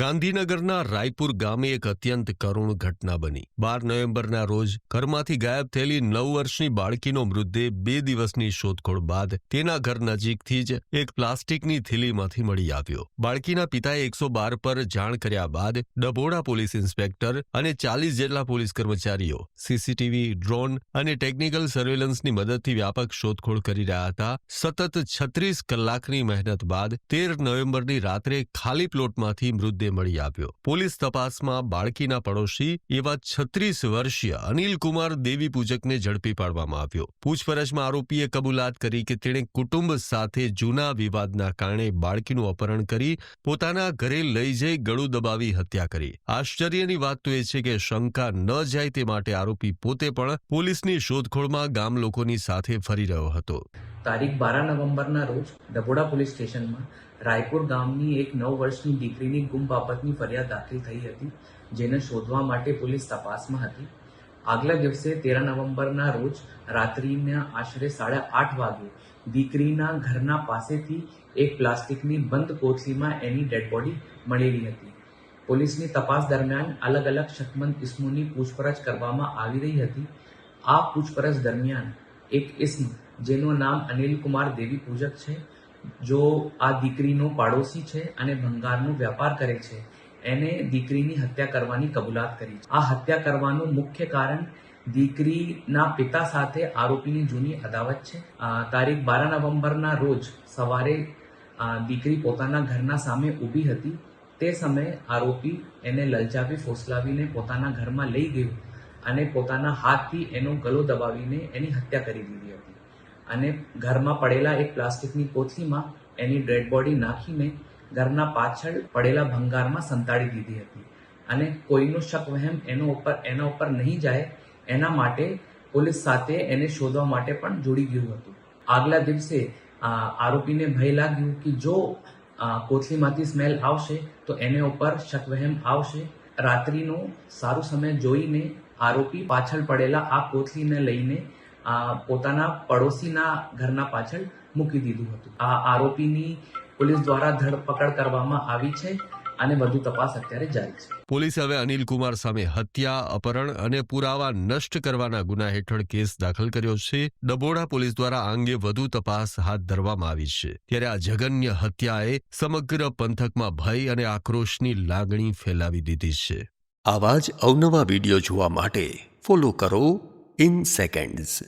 ગાંધીનગરના રાયપુર ગામે એક અત્યંત કરુણ ઘટના બની. બાર નવેમ્બરના રોજ ઘરમાંથી ગાયબ થયેલી નવ વર્ષની બાળકીનો મૃતદેહ બે દિવસની શોધખોળ બાદ તેના ઘર નજીકથી જ એક પ્લાસ્ટિકની થેલીમાંથી મળી આવ્યો. બાળકીના પિતાએ એકસો બાર પર જાણ કર્યા બાદ ડભોડા પોલીસ ઇન્સ્પેક્ટર અને ચાલીસ જેટલા પોલીસ કર્મચારીઓ, સીસીટીવી, ડ્રોન અને ટેકનિકલ સર્વેલન્સની મદદથી વ્યાપક શોધખોળ કરી રહ્યા હતા. સતત છત્રીસ કલાકની મહેનત બાદ તેર નવેમ્બરની રાત્રે ખાલી પ્લોટમાંથી મૃતદેહ મળી આવ્યો. પોલીસ તપાસમાં બાળકીના પડોશી એવા છત્રીસ વર્ષીય અનિલ કુમાર દેવી પૂજકને ઝડપી પાડવામાં આવ્યો. પૂછપરછમાં આરોપીએ કબૂલાત કરી કે તેણે કુટુંબ સાથે જૂના વિવાદના કારણે બાળકીનું અપહરણ કરી પોતાના ઘરે લઈ જઈ ગળું દબાવી હત્યા કરી. આશ્ચર્યની વાત તો એ છે કે શંકા ન જાય તે માટે આરોપી પોતે પણ પોલીસની શોધખોળમાં ગામ લોકોની સાથે ફરી રહ્યો હતો. તારીખ બારા નવેમ્બરના રોજ ડભોડા પોલીસ સ્ટેશનમાં રાયપુર ગામની એક નવ વર્ષની દીકરીની ગુમ બાબતની ફરિયાદ દાખલ થઈ હતી, જેને શોધવા માટે પોલીસ તપાસમાં હતી. આગલા દિવસે તેરા નવેમ્બરના રોજ રાત્રિના આશરે સાડા આઠ વાગે દીકરીના ઘરના પાસેથી એક પ્લાસ્ટિકની બંધ કોથળીમાં એની ડેડ બોડી મળેલી હતી. પોલીસની તપાસ દરમિયાન અલગ અલગ શકમંદ ઇસમોની પૂછપરછ કરવામાં આવી રહી હતી. આ પૂછપરછ દરમિયાન એક ઇસ્મ જેનું નામ અનિલ કુમાર દેવી પૂજક છે, જો આ દીકરીનો પાડોશી છે અને ભંગારનો વ્યાપાર કરે છે, એને દીકરીની હત્યા કરવાની કબૂલાત કરી છે. આ હત્યા કરવાનું મુખ્ય કારણ દીકરીના પિતા સાથે આરોપીની જૂની અદાવત છે. તારીખ બાર નવેમ્બરના રોજ સવારે દીકરી પોતાના ઘરના સામે ઊભી હતી. તે સમયે આરોપી એને લલચાવી, ફોસલાવીને પોતાના ઘરમાં લઈ ગયો અને પોતાના હાથથી એનો ગલો દબાવીને એની હત્યા કરી દીધી હતી. અને ઘરમાં પડેલા એક પ્લાસ્ટિકની કોથળીમાં એની ડેડ બોડી નાખીને ઘરના પાછળ પડેલા ભંગારમાં સંતાડી દીધી હતી. અને કોઈનો શક વહેમ એનો ઉપર, એના ઉપર નહીં જાય, એના માટે પોલીસ સાથે એને શોધવા માટે પણ જોડી ગયું હતું. આગલા દિવસે આરોપીને ભય લાગ્યું કે જો કોથળીમાંથી સ્મેલ આવશે, તો એને ઉપર શક વહેમ આવશે. રાત્રિનો સારો સમય જોઈને આરોપી પાછળ પડેલા આ કોથળીને લઈને આ પોતાના પડોશીના ઘરના પાછળ મૂકી દીધું હતું. આ આરોપીની પોલીસ દ્વારા ધરપકડ કરવામાં આવી છે અને વધુ તપાસ અત્યારે જારી છે. પોલીસે હવે અનિલ કુમાર સામે હત્યા અપહરણ અને પુરાવા નષ્ટ કરવાના ગુના હેઠળ કેસ દાખલ કર્યો છે. ડબોડા પોલીસ દ્વારા આ અંગે વધુ તપાસ હાથ ધરવામાં આવી છે. ત્યારે આ જઘન્ય હત્યાએ સમગ્ર પંથકમાં ભય અને આક્રોશની લાગણી ફેલાવી દીધી છે. આવા જ અવનવા વીડિયો જોવા માટે ફોલો કરો in seconds.